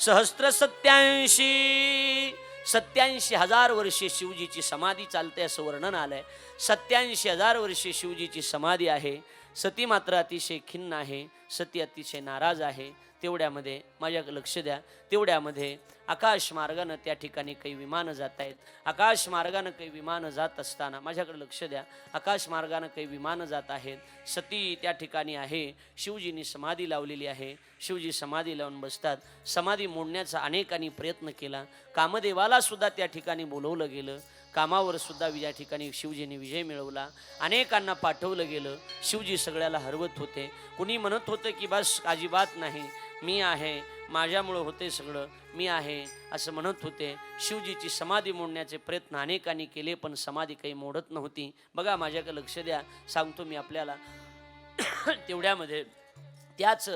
सहस्त्र सत्याऐंशी. सत्याऐंशी हजार वर्षे शिवजीची समाधी चालते असं वर्णन आलंय. सत्याऐंशी हजार वर्षे शिवजीची समाधी आहे. सती मात्र अतिशय खिन्न आहे सती अतिशय नाराज आहे. तेवढ्यामध्ये माझ्या लक्ष द्या. तेवढ्यामध्ये आकाश मार्गानं त्या ठिकाणी काही विमानं जात आहेत. आकाश मार्गानं काही विमानं जात असताना माझ्याकडे लक्ष द्या. आकाश मार्गानं काही विमानं जात आहेत. सती त्या ठिकाणी आहे. शिवजींनी समाधी लावलेली आहे. शिवजी समाधी लावून बसतात. समाधी मोडण्याचा अनेकांनी प्रयत्न केला. कामदेवाला सुद्धा त्या ठिकाणी बोलवलं गेलं. कामावर सुद्धा या ठिकाणी शिवजीने विजय मिळवला. अनेकांना पाठवलं गेलं. शिवजी सगळ्याला हरवत होते. कुणी म्हणत होतं की बस अजिबात नाही. मी आहे. माझ्यामुळं होते सगळं. मी आहे. असं म्हणत होते. शिवजीची समाधी मोडण्याचे प्रयत्न अनेकांनी केले पण समाधी काही मोडत नव्हती. बघा माझ्याकडे लक्ष द्या. सांगतो मी आपल्याला. तेवढ्यामध्ये त्याच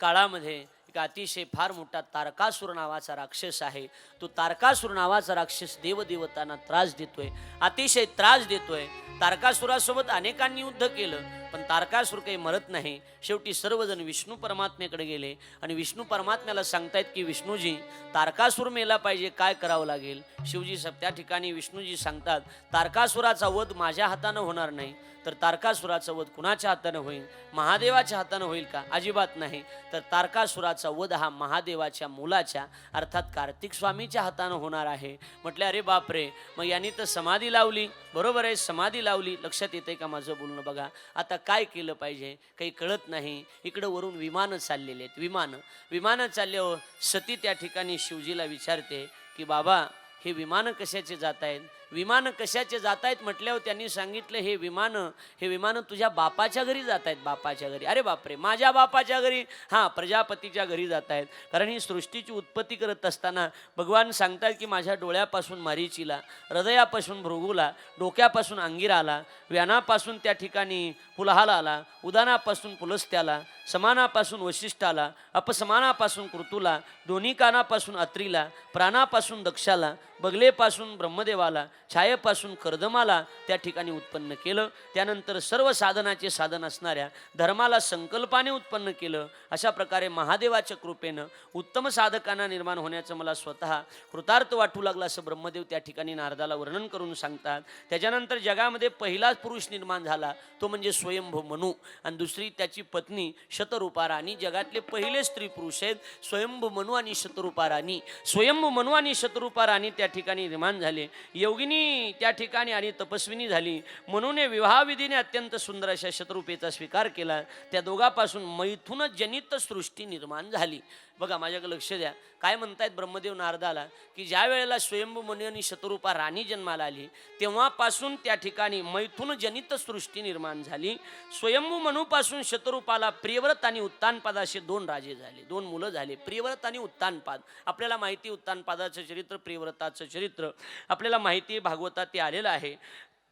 काळामध्ये एक अतिशय फार मोठा तारकासूर नावाचा राक्षस आहे. तो तारकासूर नावाचा राक्षस देवदेवतांना त्रास देतोय. अतिशय त्रास देतोय. तारकासुरासोबत अनेकांनी युद्ध केलं पण तारकासूर काही मरत नाही. शेवटी सर्वजण विष्णू परमात्म्याकडे गेले आणि विष्णू परमात्म्याला सांगतायत की विष्णूजी तारकासूर मेला पाहिजे काय करावं लागेल? शिवजी सब त्या ठिकाणी विष्णूजी सांगतात तारकासुराचा वध माझ्या हातानं होणार नाही. तर तारकासुराचा वध कुणाच्या हातानं होईल? महादेवाच्या हातानं होईल का? अजिबात नाही. तर तारकासुराचा वध हा महादेवाच्या मुलाच्या अर्थात कार्तिक स्वामीच्या हातानं होणार आहे. म्हटलं अरे बापरे मग यांनी तर समाधी लावली. बरोबर आहे समाधी लावली. लक्षात येते का माझं बोलणं? बघा आता काय केलं पाहिजे? काही कळत नाही. इकडं वरून विमानं चाललेली आहेत. विमानं. विमानं चालल्यावर सती त्या ठिकाणी शिवजीला विचारते की बाबा हे विमानं कशाचे जात आहेत विमान कशाचे जात आहेत म्हटल्यावर त्यांनी सांगितलं हे विमानं हे विमानं तुझ्या बापाच्या घरी जात आहेत बापाच्या घरी. अरे बापरे माझ्या बापाच्या घरी? हां प्रजापतीच्या घरी जात आहेत कारण ही सृष्टीची उत्पत्ती करत असताना भगवान सांगतात की माझ्या डोळ्यापासून मारीचीला हृदयापासून भृगूला डोक्यापासून अंगिराला व्यानापासून त्या ठिकाणी पुलहाला आला उदानापासून पुलस्त्याला समानापासून वशिष्ठाला अपसमानापासून कृतूला दोन्ही कानापासून अत्रीला प्राणापासून दक्षाला बगलेपासून ब्रह्मदेवाला छायेपासून कर्दमाला त्या ठिकाणी उत्पन्न केलं. त्यानंतर सर्व साधनाचे साधन असणाऱ्या धर्माला संकल्पाने उत्पन्न केलं. अशा प्रकारे महादेवाच्या कृपेनं उत्तम साधकांना निर्माण होण्याचं मला स्वतः कृतार्थ वाटू लागलं असं ब्रह्मदेव त्या ठिकाणी नारदाला वर्णन करून सांगतात. त्याच्यानंतर जगामध्ये पहिलाच पुरुष निर्माण झाला. तो म्हणजे स्वयंभू मनू. आणि दुसरी त्याची पत्नी शतरूपा राणी जगातले पहिले स्त्री पुरुष आहेत. स्वयंभू मनू आणि शतरूपा राणी स्वयंभू मनू आणि शतरूपा राणी त्या ठिकाणी निर्माण झाले. योगिनी त्या ठिकाणी आणि तपस्विनी झाली. म्हणून विवाहविधीने अत्यंत सुंदर अशा शत्रुपेचा स्वीकार केला. त्या दोघापासून मैथून जनित सृष्टी निर्माण झाली. बघा माझ्याकडे लक्ष द्या. काय म्हणतायत ब्रह्मदेव नारदाला? की ज्या वेळेला स्वयंभू आणि शतरूपा राणी जन्माला आली तेव्हापासून त्या ठिकाणी मैथुन जनित सृष्टी निर्माण झाली. स्वयंभू मनूपासून शतरूपाला प्रियव्रत आणि उत्तानपाद असे दोन राजे झाले. दोन मुलं झाले. प्रियव्रत आणि उत्तानपाद. आपल्याला माहिती उत्तानपादाचं चरित्र प्रियव्रताचं चरित्र. आपल्याला माहिती आहे भागवतात ते आलेलं आहे.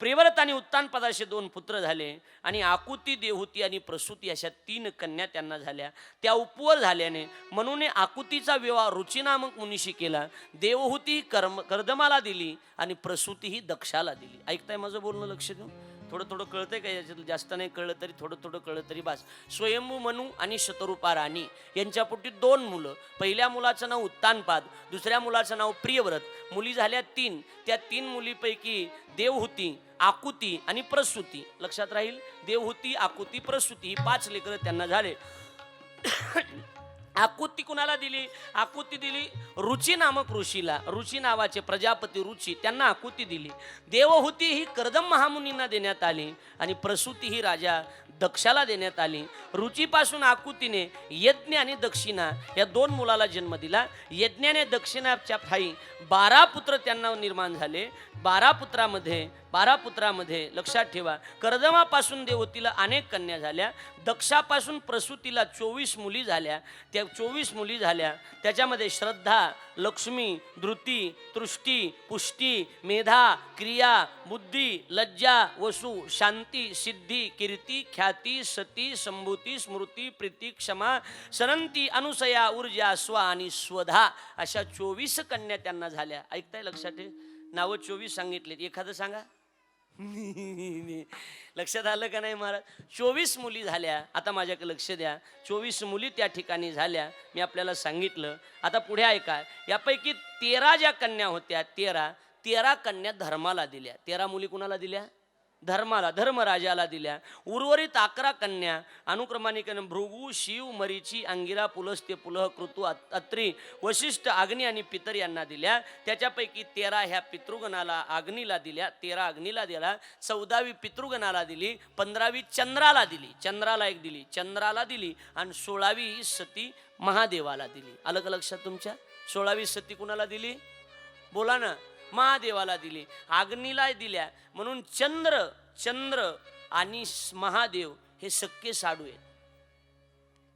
प्रेवरत आणि उत्तानपदाचे दोन पुत्र झाले आणि आकुती देहुती आणि प्रसूती अशा तीन कन्या त्यांना झाल्या. त्या उपवर झाल्याने म्हणून आकुतीचा विवाह रुचिनामक मुनीशी केला. देवहूती कर्म कर्दमाला दिली आणि प्रसूती ही दक्षाला दिली. ऐकताय माझं बोलणं लक्ष देऊन? थोडं थोडं कळतंय का? याच्यात जास्त नाही कळलं तरी थोडं थोडं कळलं तरी बास. स्वयंभू मनू आणि शतरूपा राणी यांच्यापोटी दोन मुलं. पहिल्या मुलाचं नाव उत्तानपाद दुसऱ्या मुलाचं नाव प्रियव्रत. मुली झाल्या तीन. त्या तीन मुलीपैकी देवहूती आकुती आणि प्रसूती. लक्षात राहील देवहूती आकुती प्रसूती ही पाच लेकरं त्यांना झाले. आकृती कुणाला दिली? आकृती दिली रुची नामक ऋषीला. रुची नावाचे प्रजापती रुची त्यांना आकृती दिली. देवहूती ही कर्दम महामुनींना देण्यात आली आणि प्रसूती ही राजा दक्षाला देण्यात आली. रुचीपासून आकृतीने यज्ञ आणि दक्षिणा या दोन मुलाला जन्म दिला. यज्ञाने दक्षिणाच्या ठाई बारा पुत्र त्यांना निर्माण झाले. बारा पुत्रामध्ये बारा पुत्रामध्ये लक्षात ठेवा कर्दमापासून देवतीला अनेक कन्या झाल्या दक्षापासून प्रसूतीला चोवीस मुली झाल्या त्या चोवीस मुली झाल्या त्याच्यामध्ये श्रद्धा लक्ष्मी धृती तृष्टी पुष्टी मेधा क्रिया बुद्धी लज्जा वसु शांती सिद्धी कीर्ती ख्याती सती संभूती स्मृती प्रीती क्षमा सरंती अनुसया ऊर्जा स्व आणि स्वधा अशा चोवीस कन्या त्यांना झाल्या. ऐकताय लक्षात ठेव? नावं चोवीस सांगितलेत. एखादं सांगा. लक्षात आलं का नाही महाराज? चोवीस मुली झाल्या. आता माझ्याकडे लक्ष द्या. चोवीस मुली त्या ठिकाणी झाल्या. मी आपल्याला सांगितलं. आता पुढे ऐका. यापैकी तेरा ज्या कन्या होत्या तेरा तेरा कन्या धर्माला दिल्या. तेरा मुली कुणाला दिल्या? धर्माला धर्मराजाला दिल्या. उर्वरित अकरा कन्या अनुक्रमाने भृगू शिव मरीची अंगिरा पुलस्त्य पुलह कृतू अत्री वशिष्ठ अग्नी आणि पितर यांना दिल्या. त्याच्यापैकी तेरा ह्या पितृगणाला अग्नीला दिल्या. तेरा अग्नीला दिला. चौदावी पितृगणाला दिली. पंधरावी चंद्राला दिली. चंद्राला एक दिली. चंद्राला दिली. आणि सोळावी ही सती महादेवाला दिली. आलं का लक्षात तुमच्या? सोळावी सती कुणाला दिली? बोला ना. महादेवाला दिली अग्नीला दिल्या. म्हणून चंद्र चंद्र आणि महादेव हे सक्के साडू आहेत.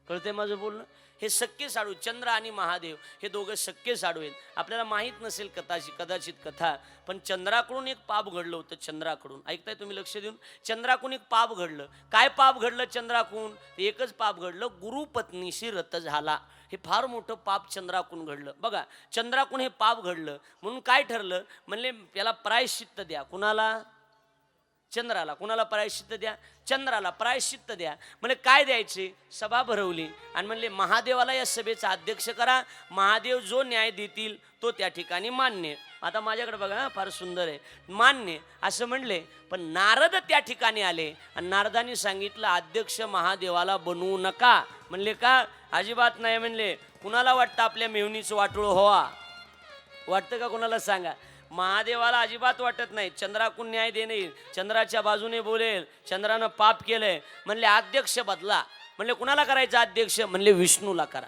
कळते माझं बोलणं? हे शक्य साडू चंद्र आणि महादेव हे दोघं शक्य साडू आहेत. आपल्याला माहीत नसेल कथाची कदाचित कथा पण चंद्राकडून एक पाप घडलं होतं चंद्राकडून. ऐकताय तुम्ही लक्ष देऊन? चंद्राकडून एक पाप घडलं. काय पाप घडलं चंद्राकडून? एकच पाप घडलं गुरुपत्नीशी रथ झाला. हे फार मोठं पाप चंद्राकून घडलं. बघा चंद्राकून हे पाप घडलं. म्हणून काय ठरलं? म्हणले याला प्रायश्चित्त द्या. कुणाला? चंद्राला. कुणाला प्रायश्चित्त द्या? चंद्राला प्रायश्चित्त द्या. म्हणजे काय द्यायचे? सभा भरवली. आणि म्हणले महादेवाला या सभेचा अध्यक्ष करा. महादेव जो न्याय देतील तो त्या ठिकाणी मान्य. आता माझ्याकडे बघा फार सुंदर आहे. मान्य. असं म्हणले पण नारद त्या ठिकाणी आले. आणि नारदांनी सांगितलं अध्यक्ष महादेवाला बनवू नका. म्हणले का? अजिबात नाही. म्हणले कुणाला वाटतं आपल्या मेहुनीचं वाटोळ व्हावा? वाटतं का कुणाला सांगा? महादेवाला अजिबात वाटत नाही. चंद्राकून न्याय देणे चंद्राच्या बाजूने बोलेल. चंद्रानं पाप केलंय. म्हणले अध्यक्ष बदला. म्हणले कुणाला करायचं अध्यक्ष? म्हणले विष्णूला करा.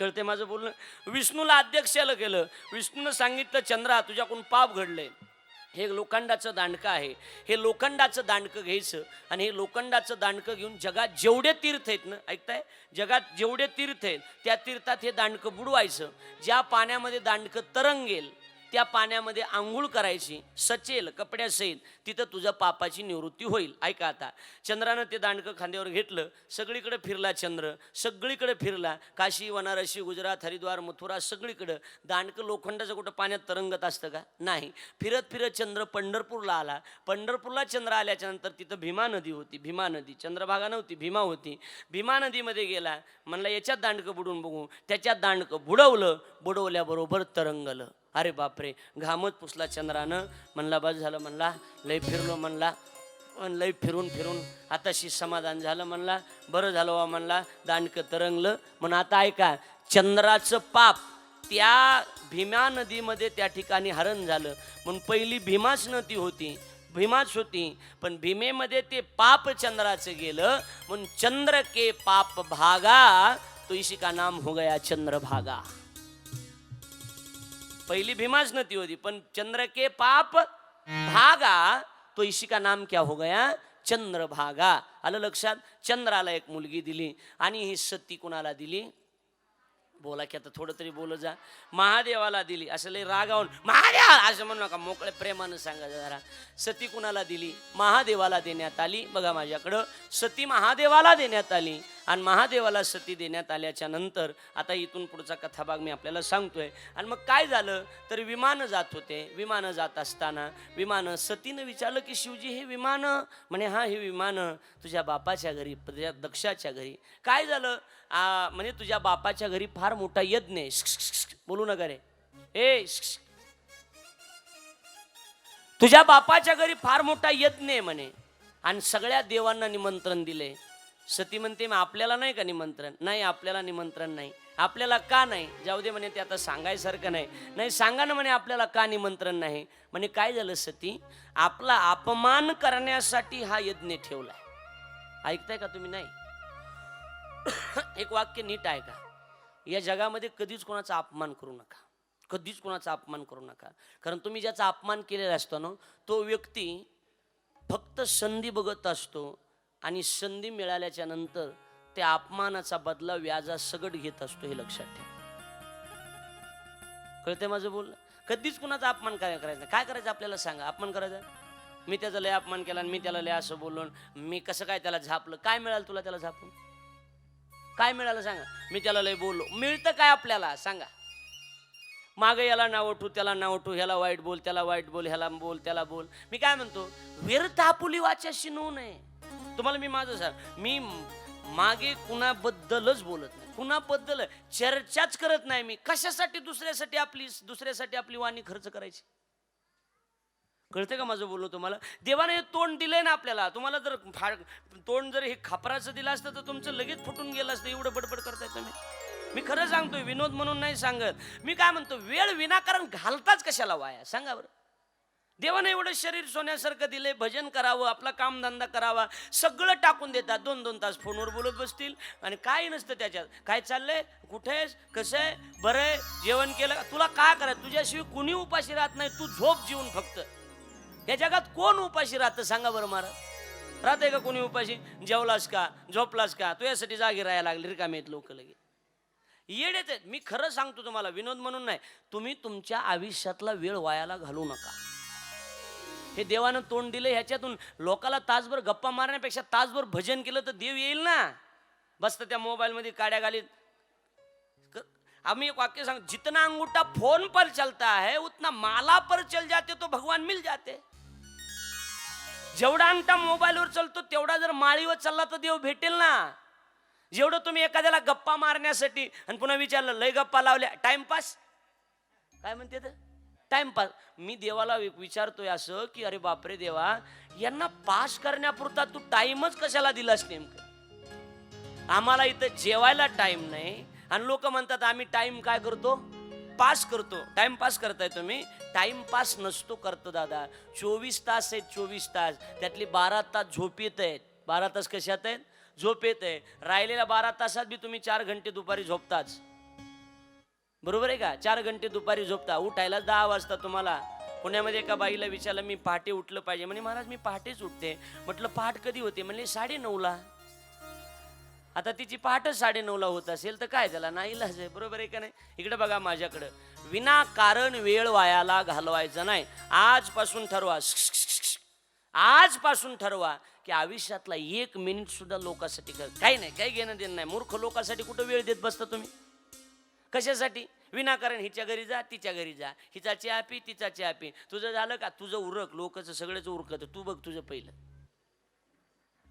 कळते माझं बोलणं? विष्णूला अध्यक्षाला केलं. विष्णूनं सांगितलं चंद्रा तुझ्याकडून पाप घडलंय. हे लोखंडाचं दांडकं आहे. हे लोखंडाचं दांडकं घ्यायचं आणि हे लोखंडाचं दांडकं घेऊन जगात जेवढे तीर्थ आहेत ना ऐकताय? जगात जेवढे तीर्थ आहेत त्या तीर्थात हे दांडकं बुडवायचं. ज्या पाण्यामध्ये दांडकं तरंगेल त्या पाण्यामध्ये आंघोळ करायची सचेल कपड्यासहित तिथं तुझ्या पापाची निवृत्ती होईल. ऐका आता. चंद्रानं ते दांडकं खांद्यावर घेतलं सगळीकडे फिरला चंद्र सगळीकडे फिरला काशी वनारसी गुजरात हरिद्वार मथुरा सगळीकडं. दांडकं लोखंडाचं कुठं पाण्यात तरंगत असतं का? नाही. फिरत फिरत चंद्र पंढरपूरला आला. पंढरपूरला चंद्र आल्याच्यानंतर तिथं भीमा नदी होती भीमा नदी. चंद्रभागा नव्हती भीमा होती. भीमा नदीमध्ये गेला म्हणला याच्यात दांडकं बुडून बघू. त्याच्यात दांडकं बुडवलं बुडवल्याबरोबर तरंगलं. अरे बापरे घामत पुसला चंद्रानं. म्हणला बस झालं म्हणला. लय फिरलो म्हणला. पण लय फिरून फिरून आताशी समाधान झालं म्हणला. बरं झालं वा म्हणला. दांडकं तरंगलं. म्हण आता ऐका चंद्राचं पाप त्या भीमा नदीमध्ये त्या ठिकाणी हरण झालं. म्हणून पहिली भीमाच नदी होती. भीमाच होती. पण भीमेमध्ये ते पाप चंद्राचं गेलं. म्हणून चंद्र के पाप भागा तो इसी का नाम हो गया चंद्रभागा. पहिली भीमाच नदी होती पण चंद्र के पाप भागा तो इसी का नाम क्या हो गया? चंद्रभागा. आलं लक्षात? चंद्राला एक मुलगी दिली आणि ही सती कुणाला दिली? बोला की आता थोडं तरी बोल जा. महादेवाला दिली. असं लय रागावून महादेव! असं म्हणू नका. मोकळे प्रेमानं सांगा जरा. सती कुणाला दिली? महादेवाला देण्यात आली. बघा माझ्याकडं. सती महादेवाला देण्यात आली. आणि महादेवाला सती देण्यात आल्याच्यानंतर आता इथून पुढचा कथाभाग मी आपल्याला सांगतोय. आणि मग काय झालं? तर विमानं जात होते. विमानं जात असताना विमानं सतीनं विचारलं की शिवजी हे विमानं? म्हणे हा हे विमानं तुझ्या बापाच्या घरी तुझ्या दक्षाच्या घरी. काय झालं? म्हणजे म्हणे तुझ्या बापाच्या घरी फार मोठा यज्ञ आहे. बोलू नका रे. ए तुझ्या बापाच्या घरी फार मोठा यज्ञ आहे म्हणे. आणि सगळ्या देवांना निमंत्रण दिले. सती म्हणते मग आपल्याला नाही का निमंत्रण? नाही आपल्याला निमंत्रण नाही. आपल्याला का नाही? जाऊ दे म्हणे ते आता सांगायसारखं नाही. नाही सांगा ना म्हणे आपल्याला का निमंत्रण नाही? म्हणे काय झालं सती? आपला अपमान करण्यासाठी हा यज्ञ ठेवलाय. ऐकताय का तुम्ही? नाही. एक वाक्य नीट आहे का? या जगामध्ये कधीच कोणाचा अपमान करू नका. कधीच कोणाचा अपमान करू नका. कारण तुम्ही ज्याचा अपमान केलेला असतो ना तो व्यक्ती फक्त संधी बघत असतो आणि संधी मिळाल्याच्या नंतर त्या अपमानाचा बदला व्याजा सगट घेत असतो हे लक्षात ठेवा. कळते माझं बोल कधीच कुणाचा अपमान काय करायचा? काय करायचं आपल्याला सांगा? अपमान करायचा? मी त्याचा लय अपमान केला आणि मी त्याला लय असं बोलून मी कसं काय त्याला झापलं? काय मिळालं तुला त्याला झापून? काय मिळालं सांगा? मी त्याला लय बोललो. मिळतं काय आपल्याला? सांगा. मागे याला नावटू त्याला नावटू ह्याला वाईट बोल त्याला वाईट बोल ह्याला बोल त्याला बोल. मी काय म्हणतो? व्यर्थ आपुली वाच्याशी नऊ नये. तुम्हाला मी माझं सांग मी मागे कुणाबद्दलच बोलत नाही. कुणाबद्दल चर्चाच करत नाही मी. कशासाठी दुसऱ्यासाठी आपली दुसऱ्यासाठी आपली वाणी खर्च करायची? कळतं का माझं बोललो तुम्हाला? देवाने हे तोंड दिलंय ना आपल्याला. तुम्हाला जर फार तोंड जर हे खापराचं दिलं असतं तर तुमचं लगेच फुटून गेलं असतं. एवढं बडबड करताय तुम्ही. मी खरं सांगतोय विनोद म्हणून नाही सांगत. मी काय म्हणतो वेळ विनाकारण घालताच कशाला वाया? सांगा बरं. देवाने एवढं शरीर सोन्यासारखं दिले भजन करावं आपला कामधंदा करावा सगळं टाकून देतात. दोन दोन तास फोनवर बोलत बसतील आणि काय नसतं त्याच्यात. काय चाललंय? कुठे आहेस? कसं आहे? बरं आहे? जेवण केलं तुला काय करायचं? तुझ्याशिवाय कुणी उपाशी राहत नाही. तू झोप जीवन फक्त. या जगात कोण उपाशी राहतं? सांगा बरं महाराज राहते का कोणी उपाशी? जेवलास का? झोपलास का? तुझ्यासाठी जागी राहायला लागले रिकामे आहेत लोक लगे येडेच आहेत. मी खरं सांगतो तुम्हाला विनोद म्हणून नाही. तुम्ही तुमच्या आयुष्यातला वेळ वायाला घालू नका. हे देवानं तोंड दिलं ह्याच्यातून लोकाला तासभर गप्पा मारण्यापेक्षा तासभर भजन केलं तर देव येईल ना? बसतं त्या मोबाईलमध्ये काड्या घालीत. आम्ही एक वाक्य सांग जितना अंगूठा फोन पर चलता है उतना माला पर चल जाते तो भगवान मिल जाते. जेवढा अंगठा मोबाईलवर चलतो तेवढा जर माळीवर चालला तर देव भेटेल ना? जेवढं तुम्ही एखाद्याला गप्पा मारण्यासाठी आणि पुन्हा विचारलं लय गप्पा लावल्या टाइमपास काय म्हणते तर? टाइमपास मी देवाला वि- विचारतोय असं की अरे बापरे देवा यांना पास करण्यापुरता तू टाइमच कशाला दिलास नेमकं? आम्हाला इथं जेवायला टाइम नाही. आणि लोक म्हणतात आम्ही टाइम काय करतो? पास करतो. टाइमपास करताय तुम्ही? टाइमपास नसतो करतो दादा. चोवीस तास आहेत चोवीस तास. त्यातली बारा तास झोप येत आहेत. बारा तास कशात आहेत? झोप येत आहे. राहिलेल्या बारा तासात बी तुम्ही चार घंटे दुपारी झोपताच. बरोबर आहे का? चार घंटे दुपारी झोपता उठायला दहा वाजता तुम्हाला. पुण्यामध्ये एका बाईला विचारलं मी पहाटे उठलं पाहिजे. म्हणे महाराज मी पहाटेच उठते. म्हटलं पहाट कधी होते? म्हणजे साडे नऊला आता तिची पहाटच साडे नऊला होत असेल तर काय त्याला? नाही इलाज आहे. बरोबर आहे का नाही? इकडे बघा माझ्याकडं. विनाकारण वेळ वायाला घालवायचा नाही. आजपासून ठरवा. आजपासून ठरवा की आयुष्यातला एक मिनिट सुद्धा लोकांसाठी कर काही नाही. काही घेणं देणं नाही. मूर्ख लोकांसाठी कुठं वेळ देत बसता तुम्ही? कशासाठी? विनाकारण हिच्या घरी जा तिच्या घरी जा. हिचा चहा पी तिचा चहा पी. तुझं झालं का? तुझं उरक लोकचं सगळंच उरकत. तू बघ तुझं पहिलं.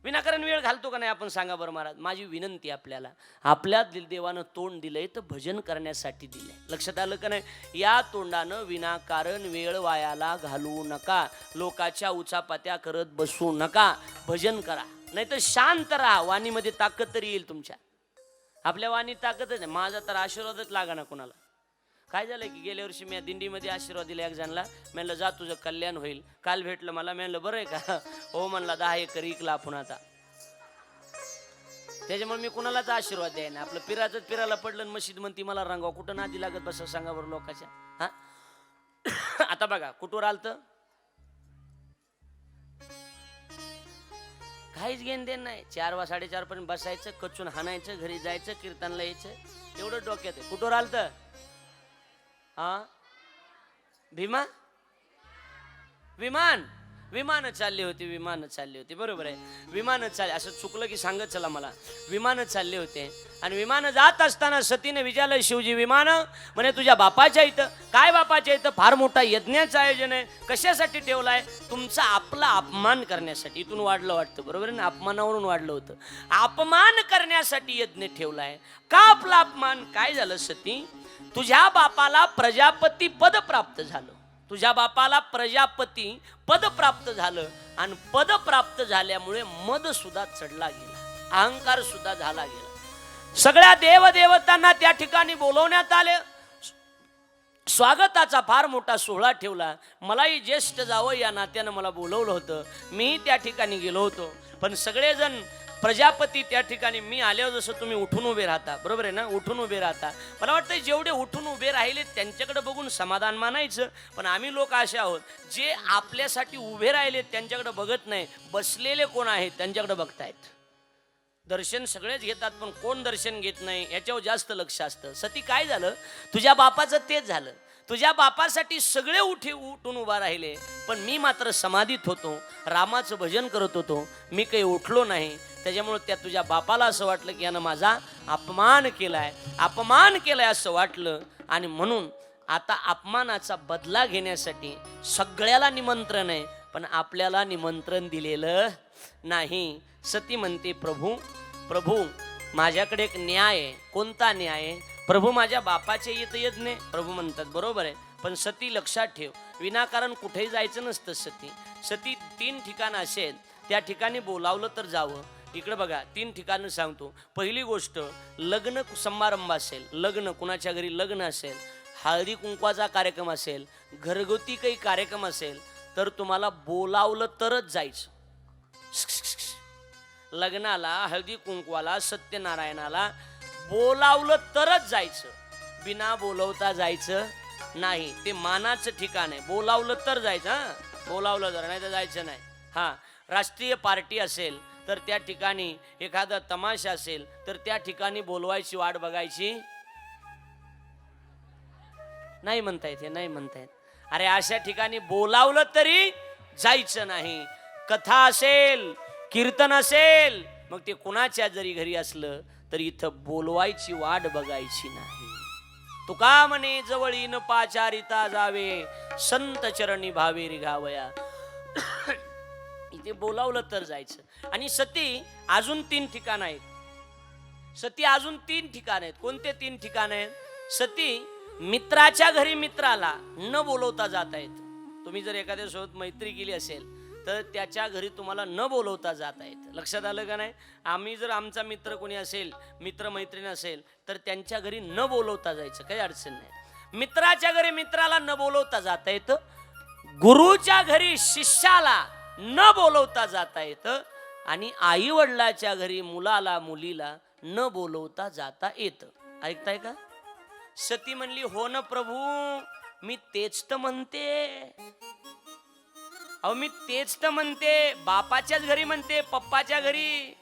विनाकारण वेळ घालतो का नाही आपण? सांगा बरं महाराज. माझी विनंती आपल्याला. आपल्या देवानं तोंड दिलंय तर भजन करण्यासाठी दिलंय. लक्षात आलं का नाही? या तोंडानं विनाकारण वेळ वायाला घालवू नका. लोकाच्या उचापात्या करत बसू नका. भजन करा. नाही तर शांत राहा. वाणीमध्ये ताकद तरी येईल तुमच्या. आपल्या वाणी ताकदच नाही माझा तर आशीर्वादच लागा ना कोणाला. काय झालं की गेल्या वर्षी मी दिंडीमध्ये आशीर्वाद दिला एक जणला. म्हणलं जा तुझं कल्याण होईल. काल भेटलं मला. म्हणलं बरं आहे का? हो म्हणला दहा एकर इकला आपण आता. त्याच्यामुळे मी कुणालाच आशीर्वाद द्याय ना आपलं पिराचंच पिराला पडलं आणि मशीद म्हणती मला रंगाव. कुठं नादी लागत बस सांगा बरं लोकांच्या. हा? आता बघा कुठवर आलतं? काहीच घेण देण नाही. चार वा साडेचार पर्यंत बसायचं कचून हाणायचं घरी जायचं कीर्तनला यायचं. एवढं डोक्यात आहे. कुठवर आलत हा? भीमा? विमान? विमानं चालली होती विमानं चालली होती. बरोबर आहे. विमानं चाल असं चुकलं की सांगत चला मला. विमानं चालले होते. आणि विमानं जात असताना सतीने विचारलं शिवजी विमानं म्हणे तुझ्या बापाच्या इथं काय बापाच्या इथं? फार मोठा यज्ञाचं आयोजन आहे. कशासाठी ठेवलाय? तुमचा आपला अपमान करण्यासाठी. इथून वाढलं वाटतं. बरोबर आहे ना? अपमानावरून वाढलं होतं. अपमान करण्यासाठी यज्ञ ठेवलाय. का आपला अपमान? काय झालं सती? तुझ्या बापाला प्रजापती पद प्राप्त झालं. तुझ्या बापाला प्रजापती पद प्राप्त झालं आणि पद प्राप्त झाल्यामुळे मद सुद्धा चढला गेला अहंकार सुद्धा झाला गेला. सगळ्या देवदेवतांना त्या ठिकाणी बोलवण्यात आले. स्वागताचा फार मोठा सोहळा ठेवला. मलाही ज्येष्ठ जावं या नात्यानं मला बोलवलं होतं. मीही त्या ठिकाणी गेलो होतो. पण सगळेजण प्रजापती त्या ठिकाणी मी आल्यावर जसं तुम्ही उठून उभे राहता बरोबर आहे ना? उठून उभे राहता. मला वाटतं जेवढे उठून उभे राहिले त्यांच्याकडे बघून समाधान मानायचं पण आम्ही लोक असे आहोत जे आपल्यासाठी उभे राहिले त्यांच्याकडे बघत नाही. बसलेले कोण आहेत त्यांच्याकडे बघतायत. दर्शन सगळेच घेतात पण कोण दर्शन घेत नाही याच्यावर जास्त लक्ष असतं. सती काय झालं? तुझ्या बापाचं तेच झालं. तुझ्या बापासाठी सगळे उठे उठून उभा राहिले पण मी मात्र समाधीत होतो रामाचं भजन करत होतो मी काही उठलो नाही. त्याच्यामुळे त्या तुझ्या बापाला असं वाटलं की यानं माझा अपमान केलाय अपमान केलाय असं वाटलं. आणि म्हणून आता अपमानाचा बदला घेण्यासाठी सगळ्याला निमंत्रण आहे पण आपल्याला निमंत्रण दिलेलं नाही. सती म्हणते प्रभू प्रभू माझ्याकडे एक न्याय आहे. कोणता न्याय? आहे प्रभू माझ्या बापाचे येत येत नाही प्रभू म्हणतात बरोबर आहे. पण सती लक्षात ठेव. विनाकारण कुठेही जायचं नसतं सती. सती तीन ठिकाणं असेल. त्या ठिकाणी बोलावलं तर जावं. इकडे बघा तीन ठिकाणं सांगतो. पहिली गोष्ट लग्न समारंभ असेल. लग्न कुणाच्या घरी लग्न असेल. हळदी कुंकवाचा कार्यक्रम असेल. घरगुती काही कार्यक्रम असेल. तर तुम्हाला बोलावलं तरच जायचं. लग्नाला हळदी कुंकवाला सत्यनारायणाला बोलावलं तरच जायचं. बिना बोलवता जायचं नाही. ते मानाचं ठिकाण आहे. बोलावलं तर जायचं हा? बोलावलं जर नाही तर जायचं नाही. हा राष्ट्रीय पार्टी असेल तर त्या ठिकाणी एखादा तमाशा असेल तर त्या ठिकाणी बोलवायची वाट बघायची. नाही म्हणता येत हे नाही म्हणता येत. अरे अशा ठिकाणी बोलावलं तरी जायचं नाही. कथा असेल कीर्तन असेल मग ते कुणाच्या जरी घरी असलं तर इथं बोलवायची वाट बघायची नाही. तुका म्हणे जवळीन पाचारिता जावे संत चरणी भावे रिघावया इथे बोलावलं तर जायचं. आणि सती अजून तीन ठिकाण आहेत. सती अजून तीन ठिकाण आहेत. कोणते तीन ठिकाण आहेत? सती मित्राच्या घरी मित्राला न बोलवता जात आहेत. तुम्ही जर एखाद्या सोबत मैत्री केली असेल तर त्याच्या घरी तुम्हाला न बोलवता जाता आहेत लक्षात आलं का नाही? आम्ही जर आमचा मित्र कोणी असेल मित्रमैत्रीण असेल तर त्यांच्या घरी न बोलवता जायचं. काही अडचण नाही. मित्राच्या घरी मित्राला न बोलवता जाता येतं. गुरुच्या घरी शिष्याला न बोलवता जाता येतं. आणि आई वडिलाच्या घरी मुलाला मुलीला न बोलवता जाता येतं. ऐकताय का? सती म्हणली हो न प्रभू मी तेच तर म्हणते. अहो मी तेच तर म्हणते बापाच्याच घरी म्हणते पप्पाच्या घरी.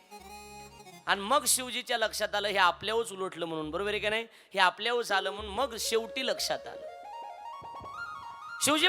आणि मग शिवजीच्या लक्षात आलं हे आपल्यावरच उलटलं म्हणून बरोबर आहे का नाही? हे आपल्यावरच आलं म्हणून मग शेवटी लक्षात आलं. शिवजी